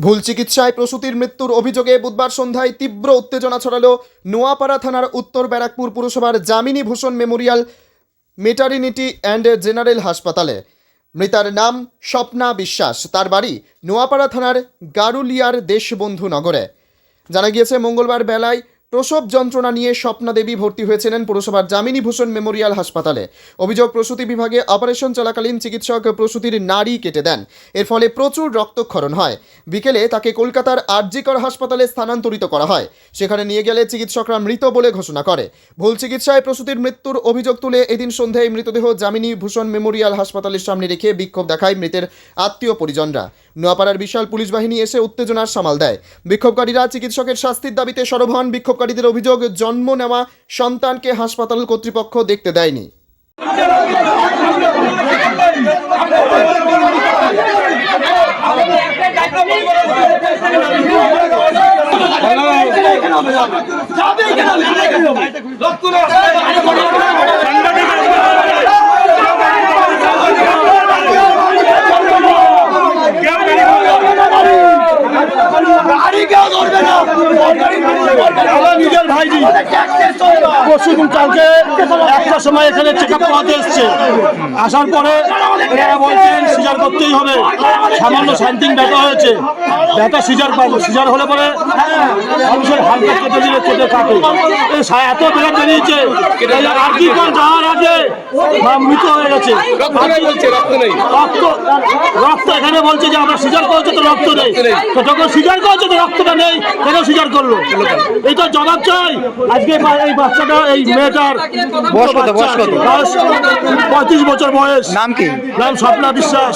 ভুল চিকিৎসায় প্রসূতির মৃত্যুর অভিযোগে বুধবার সন্ধ্যায় তীব্র উত্তেজনা ছড়ালো নোয়াপাড়া থানার উত্তর ব্যারাকপুর পুরসভার Jamini Bhushan memorial maternity and general হাসপাতালে। মৃতার নাম স্বপ্না বিশ্বাস। তার বাড়ি নোয়াপাড়া থানার গারুলিয়ার দেশবন্ধু নগরে। জানা গিয়েছে, মঙ্গলবার বেলায় প্রসব যন্ত্রণা নিয়ে স্বপ্না দেবী ভর্তি হয়েছিলেন পুরসভার যামিনী ভূষণ মেমোরিয়াল হাসপাতালে। অভিযোগ, প্রসূতি বিভাগে অপারেশন চলাকালীন চিকিৎসক প্রসূতির নাড়ি কেটে দেন। এর ফলে প্রচুর রক্তক্ষরণ হয়। বিকেলে তাকে কলকাতার আরজিকর হাসপাতালে স্থানান্তরিত করা হয়। সেখানে নিয়ে গেলে চিকিৎসকরা মৃত বলে ঘোষণা করে। ভুল চিকিৎসায় প্রসূতির মৃত্যুর অভিযোগ তুলে এদিন সন্ধ্যায় মৃতদেহ যামিনী ভূষণ মেমোরিয়াল হাসপাতালের সামনে রেখে বিক্ষোভ দেখায় মৃতের আত্মীয় পরিজনরা। নোয়াপাড়ার বিশাল পুলিশ বাহিনী এসে উত্তেজনার সামাল দেয়। বিক্ষোভকারীরা চিকিৎসকের শাস্তির দাবিতে সরব হন। বিক্ষোভকারীদের অভিযোগ, জন্ম নেওয়া সন্তানকে হাসপাতাল কর্তৃপক্ষ দেখতে দেয়নি। আমার পরশু দিন কালকে একটার সময় এখানে চেক আপ করাতে এসছে। আসার পরে এরা বলছেন সিজার করতেই হবে। সামান্য সামথিং ব্যথা হয়েছে। ব্যথা সিজার পাবো। সিজার হলে পরে মানুষের হালকা কেটে দিলে কেটে কাটে এই সা- এত বেড়া বেরিয়েছে আর কি কর যাওয়ার আগে মৃত হয়ে গেছে। রক্ত রক্ত এখানে বলছে যে আমরা সিজার করেছে তো রক্ত নেই। তো যখন সিজার করেছে তো রক্তটা নেই কেন সিজার করল? জবাব চাই। আজকে এই বাচ্চাটা এই মেয়েটার বয়স কত, বয়স কত? পঁয়ত্রিশ বছর বয়স। নাম কি? নাম স্বপ্না বিশ্বাস।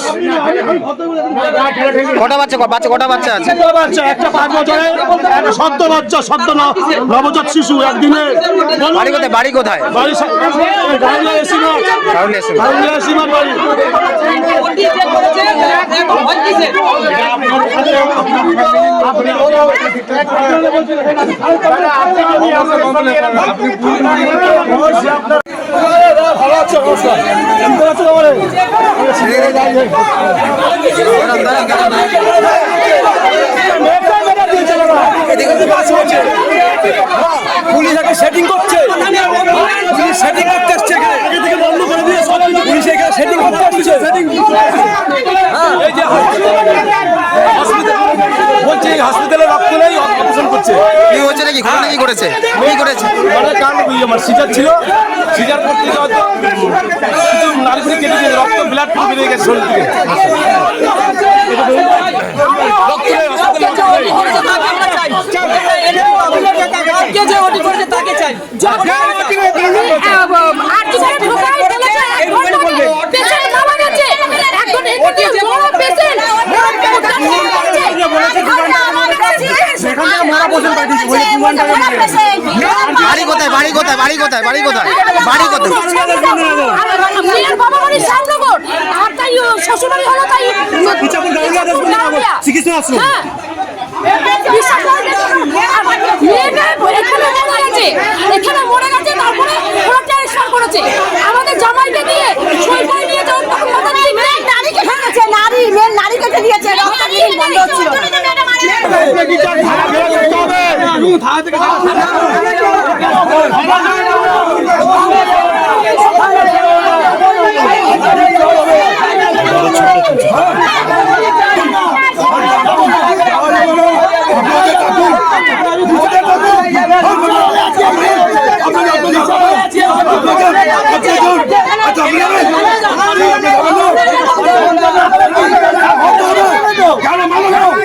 কটা বাচ্চা? বাচ্চা কটা বাচ্চা আছে? একটা বাচ্চা একটা পাঁচ বছরের একটা সদ্য বাচ্চা সদ্য ন- নবজাত শিশু একদিনে বাড়ি কোথায়? বাড়ি কোথায়? বাড়ি ভালো আছে আমারে পুলিশ আগে সেটিং করছে পুলিশ সেটিং করতে আসছে এখানে আগে থেকে বন্ধ করে দিয়ে সব কিছু পুলিশ এখানে সেটিং করতে আসছে সেটিং এই যে বলছে এই হসপিটালে রক্ত নেই অপারেশন করছে। কি হচ্ছে নাকি? ঘটনা কি করেছে কি করেছে মানে কান আমার সিজার ছিল। সিজার করতে যাওয়ার তো কিছু নার্ভি কেটে দিয়ে রক্ত ব্লাড বেরিয়ে গেছে শরীর থেকে। রক্ত নেই হসপিটালে বাড়ি কোথায়? বাড়ি কোথায়? বাড়ি কোথায়? বাড়ি কোথায়? বাড়ি কোথায়? মেয়ের বাবা বাড়ি শ্যামনগর। আর তাই শ্বশুরবাড়ি হলো তাই গাউলিয়া। চিকিৎসা আসলো হ্যাঁ। এখানে মরে গেছে। তারপরে ওরা ট্রান্সফার করেছে আমাদের জামাইকে দিয়ে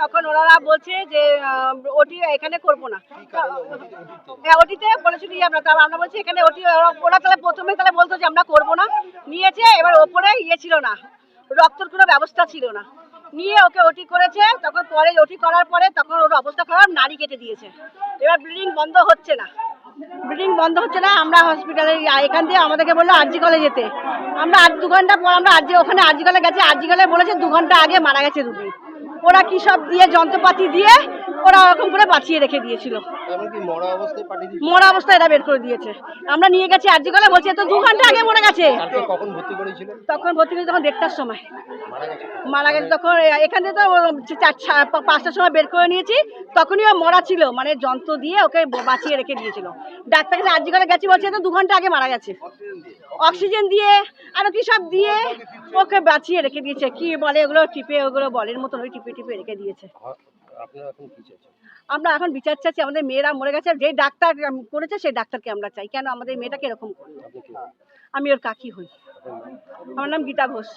তখন ওনারা বলছে যে ওটি এখানে করব না। হ্যাঁ ওটিতে বলেছিল ইয়ে আমরা তারপর আমরা বলছি এখানে ওটি, ওরা তাহলে প্রথমে তাহলে বলতো যে আমরা করব না। নিয়েছে, এবার ওপরে ইয়ে ছিল না। রক্তর কোনো ব্যবস্থা ছিল না। নিয়ে ওকে ওটি করেছে, তখন পরে ওটি করার পরে তখন ওর অবস্থা খারাপ, নাড়ি কেটে দিয়েছে। এবার ব্লিডিং বন্ধ হচ্ছে না। ব্লিডিং বন্ধ হচ্ছে না, আমরা হসপিটালে এখান দিয়ে আমাদেরকে বলল আরজি কলে যেতে। আমরা আর দু ঘণ্টা পর আমরা আরজি ওখানে আরজি কলে গেছি আরজি কলে বলেছে দু ঘণ্টা আগে মারা গেছে রুগী ওরা কী সব দিয়ে যন্ত্রপাতি দিয়ে ওরা ওরকম করে বাঁচিয়ে রেখে দিয়েছিল। মরা অবস্থায় এটা বের করে দিয়েছে। আমরা নিয়ে গেছি আরজি কলে বলছে তো দু ঘণ্টা আগে মরে গেছে। তখন ভর্তি করেছি তখন দেড়টার সময়। মারা গেছে তখন এখান থেকে তো পাঁচটার সময় বের করে নিয়েছি। তখনই ও মরা ছিল মানে যন্ত্র দিয়ে ওকে বাঁচিয়ে রেখে দিয়েছিল। ডাক্তার কাছে আর্জি করে গেছি বলছে তো দু ঘণ্টা আগে মারা গেছে। অক্সিজেন দিয়ে। আরও কি সব দিয়ে ওকে বাঁচিয়ে রেখে দিয়েছে। কি বলে ওগুলো টিপে ওগুলো বলের মতন টিপে টিপে রেখে দিয়েছে। আমরা এখন বিচার চাচ্ছি আমাদের মেয়েরা মরে গেছে যে ডাক্তার করেছে সেই ডাক্তারকে আমরা চাই। কেন আমাদের মেয়েটাকে এরকম করল? আমি ওর কাকি হই। আমার নাম গীতা ঘোষ।